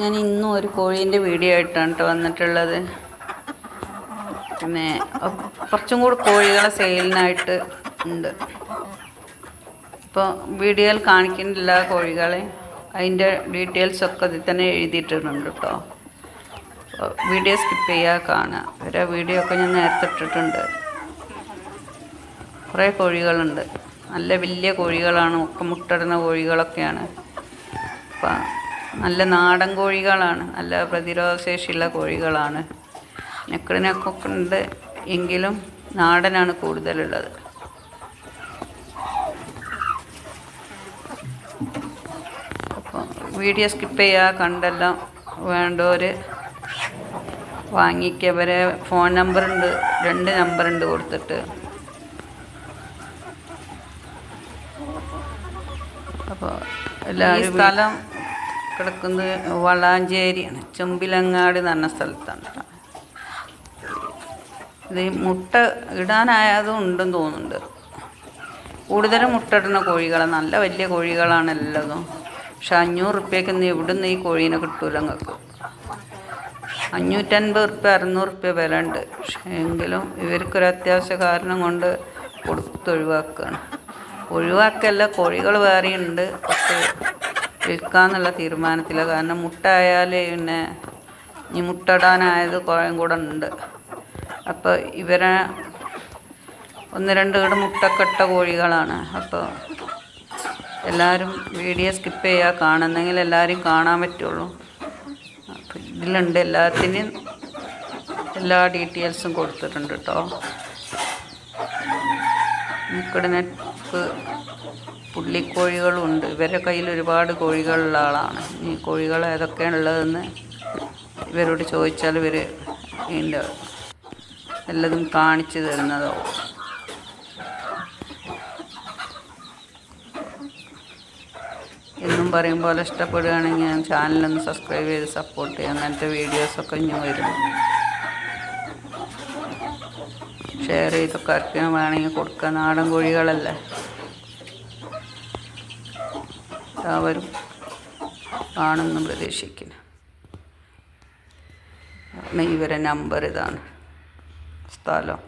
ഞാൻ ഇന്നും ഒരു കോഴീന്റെ വീഡിയോ ആയിട്ടാണ് കേട്ടോ വന്നിട്ടുള്ളത്. പിന്നെ കുറച്ചും കൂടി കോഴികളെ സെയിലിനായിട്ട് ഉണ്ട്. ഇപ്പോൾ വീഡിയോയിൽ കാണിക്കുന്നില്ല കോഴികളെ. അതിന്റെ ഡീറ്റെയിൽസ് ഒക്കെ ഇതിൽ തന്നെ എഴുതിയിട്ടുണ്ട് കേട്ടോ വീഡിയോ സ്കിപ്പ് ചെയ്യാൻ കാണുക ഒരു വീഡിയോ ഒക്കെ ഞാൻ നേരത്തെ ഇട്ടിട്ടുണ്ട്. കുറേ കോഴികളുണ്ട്. നല്ല വലിയ കോഴികളാണ് ഒക്കെ മുട്ടിടുന്ന കോഴികളൊക്കെയാണ്. അപ്പം നല്ല നാടൻ കോഴികളാണ്. നല്ല പ്രതിരോധശേഷിയുള്ള കോഴികളാണ്. നെക്കിടിനൊക്കെ ഉണ്ട് എങ്കിലും നാടനാണ് കൂടുതലുള്ളത്. അപ്പോൾ വീഡിയോ സ്കിപ്പ് ചെയ്യുക കണ്ടെല്ലാം വേണ്ടവർ വാങ്ങിക്കവരെ. ഫോൺ നമ്പറുണ്ട് രണ്ട് നമ്പറുണ്ട് കൊടുത്തിട്ട്. അപ്പോൾ എല്ലാവരും സ്ഥലം കിടക്കുന്നത് വളാഞ്ചേരിയാണ്. ചെമ്പിലങ്ങാട് എന്ന് പറഞ്ഞ സ്ഥലത്താണ്. ഇത് മുട്ട ഇടാനായതും ഉണ്ടെന്ന് തോന്നുന്നുണ്ട്. കൂടുതലും മുട്ടയിടുന്ന കോഴികളാണ്. നല്ല വലിയ കോഴികളാണ് എല്ലാതും. പക്ഷെ അഞ്ഞൂറ് റുപ്യക്കൊന്നും ഇവിടുന്ന് ഈ കോഴീനെ കിട്ടൂല നിങ്ങൾക്ക് അഞ്ഞൂറ്റൻപത് റുപ്യ അറുന്നൂറ് റുപ്യ വില ഉണ്ട്. പക്ഷേ എങ്കിലും ഇവർക്കൊരു അത്യാവശ്യ കാരണം കൊണ്ട് കൊടുത്തൊഴിവാക്കുകയാണ് ഒഴിവാക്കല്ല കോഴികൾ വേറെയുണ്ട്. പക്ഷേ വിൽക്കാന്നുള്ള തീരുമാനത്തില്ല കാരണം മുട്ട ആയാൽ പിന്നെ ഈ മുട്ടടാനായത് കുറേ കൂടെ ഉണ്ട്. അപ്പോൾ ഇവരെ ഒന്ന് രണ്ട് കൂടെ മുട്ടക്കട്ട കോഴികളാണ്. അപ്പോൾ എല്ലാവരും വീഡിയോ സ്കിപ്പ് ചെയ്യുക കാണുന്നെങ്കിൽ എല്ലാവരും കാണാൻ പറ്റുള്ളൂ. അപ്പോൾ ഇതിലുണ്ട് എല്ലാത്തിനും എല്ലാ ഡീറ്റെയിൽസും കൊടുത്തിട്ടുണ്ട് കേട്ടോ മുക്കടിനക്ക് പുള്ളിക്കോഴികളും ഉണ്ട് ഇവരുടെ കയ്യിൽ ഒരുപാട് കോഴികളുള്ള ആളാണ്. ഈ കോഴികൾ ഏതൊക്കെയാണ് ഉള്ളതെന്ന് ഇവരോട് ചോദിച്ചാൽ ഇവർ ഇതിന്റെ എല്ലതും കാണിച്ചു തരുന്നതോ. എന്നും പറയും പോലെ ഇഷ്ടപ്പെടുകയാണെങ്കിൽ ഞാൻ ചാനലൊന്ന് സബ്സ്ക്രൈബ് ചെയ്ത് സപ്പോർട്ട് ചെയ്യാം അങ്ങനത്തെ വീഡിയോസൊക്കെ ഇനി വരും. ഷെയർ ചെയ്തൊക്കെ ആർക്കും വേണമെങ്കിൽ കൊടുക്കുക. നാടൻ കോഴികളല്ലേ? എല്ലാവരും കാണുന്നു പ്രതീക്ഷിക്കുന്നു. ഇവരെ നമ്പർ ഇതാണ്. സ്ഥലം.